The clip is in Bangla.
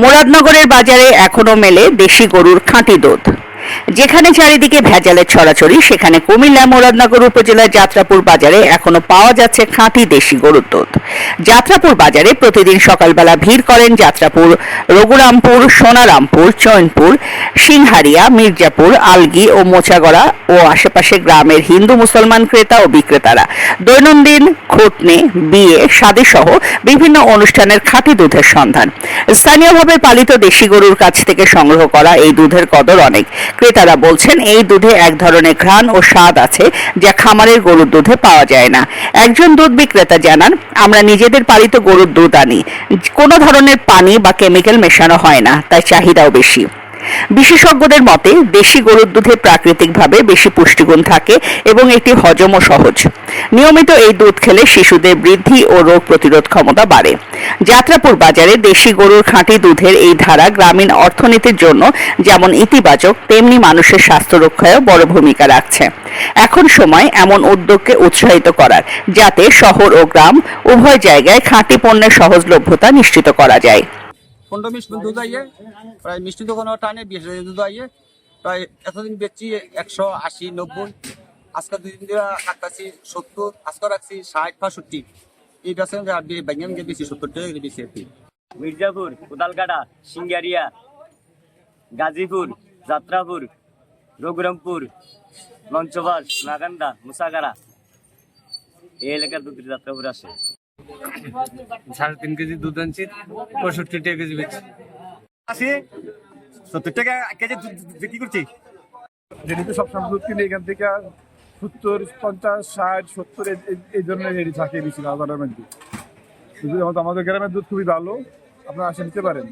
মুরাদনগরের বাজারে এখনও মেলে দেশি গরুর খাঁটি দুধ। যেখানে চারিদিকে ভেজালের ছড়াছড়ি, সেখানে কুমিল্লা, মুরাদনগর উপজেলার যাত্রাপুর বাজারে এখনও পাওয়া যাচ্ছে খাঁটি দেশি গরুর দুধ। যাত্রাপুর বাজারে প্রতিদিন সকালবেলা ভিড় করেন যাত্রাপুর রঘুরামপুর, সোনারামপুর, চৈনপুর, সিংহারিয়া, মির্জাপুর, আলগি ও মোচাগড়া ও আশেপাশে গ্রামের হিন্দু মুসলমান ক্রেতা ও বিক্রেতারা। দৈনন্দিন খুতনে বিয়ে শাদী সহ বিভিন্ন অনুষ্ঠানের খাঁটি দুধের সন্ধান। স্থানীয়ভাবে পালিত দেশি গরুর কাছ থেকে সংগ্রহ করা এই দুধের কদর অনেক। ক্রেতারা বলছেন, এই দুধে এক ধরনের ঘ্রাণ ও স্বাদ আছে যা খামারের গরুর দুধে পাওয়া যায় না। একজন দুধ বিক্রেতা জানান, আমরা নিজেদের পালিত গরুর দুধ আনি। কোনো ধরনের পানি বা কেমিক্যাল মেশানো হয় না, তাই চাহিদাও বেশি। বিশেষজ্ঞদের মতে, দেশি গরুর দুধে প্রাকৃতিকভাবে বেশি পুষ্টিগুণ থাকে এবং এটি হজমও সহজ। নিয়মিত এই দুধ খেলে শিশুদের বৃদ্ধি ও রোগ প্রতিরোধ ক্ষমতা বাড়ে। যাত্রাপুর বাজারে দেশি গরুর খাঁটি দুধের এই ধারা গ্রামীণ অর্থনীতির জন্য যেমন ইতিবাচক, তেমনি মানুষের স্বাস্থ্য রক্ষায়ও বড় ভূমিকা রাখছে। এখন সময় এমন উদ্যোগকে উৎসাহিত করার, যাতে শহর ও গ্রাম উভয় জায়গায় খাঁটি পণ্যের সহজলভ্যতা নিশ্চিত করা যায়। পনেরো মিনিট দুধ আইয়ে, প্রায় মিষ্টি দোকানও টানে বিশ হাজার দুধ আইয়ে। প্রায় এতদিন বেচছি একশো আশি, নব্বই। আজকে দুই দিন ধরে রাখতেছি সত্তর, আজকে রাখছি ষাট, পঁয়ষট্টি। এই বেসন ব্যাঙ্গে ভেঙে বেশি সত্তর টাকা বেশি আর মির্জাপুর কোদালকাটা সিঙ্গারিয়া, গাজীপুর, যাত্রাপুর, রঘুরামপুর লঞ্চবাস নাগান্দা মুসাগারা এই এলাকার দুটি যাত্রাপুর আসে সাড়ে তিন কেজি দুধ আনছি পঁয়ষট্টি টাকা কেজি বেচছি। আসি সত্তর টাকা কেজি বিক্রি করছি। যেহেতু সবসময় দুধ কিনে এখান থেকে সত্তর পঞ্চাশ ষাট সত্তর এই- ধরনের রেডি থাকে বেশি বাজারের মধ্যে। আমাদের গ্রামের দুধ খুবই ভালো আপনারা আসে নিতে পারেন।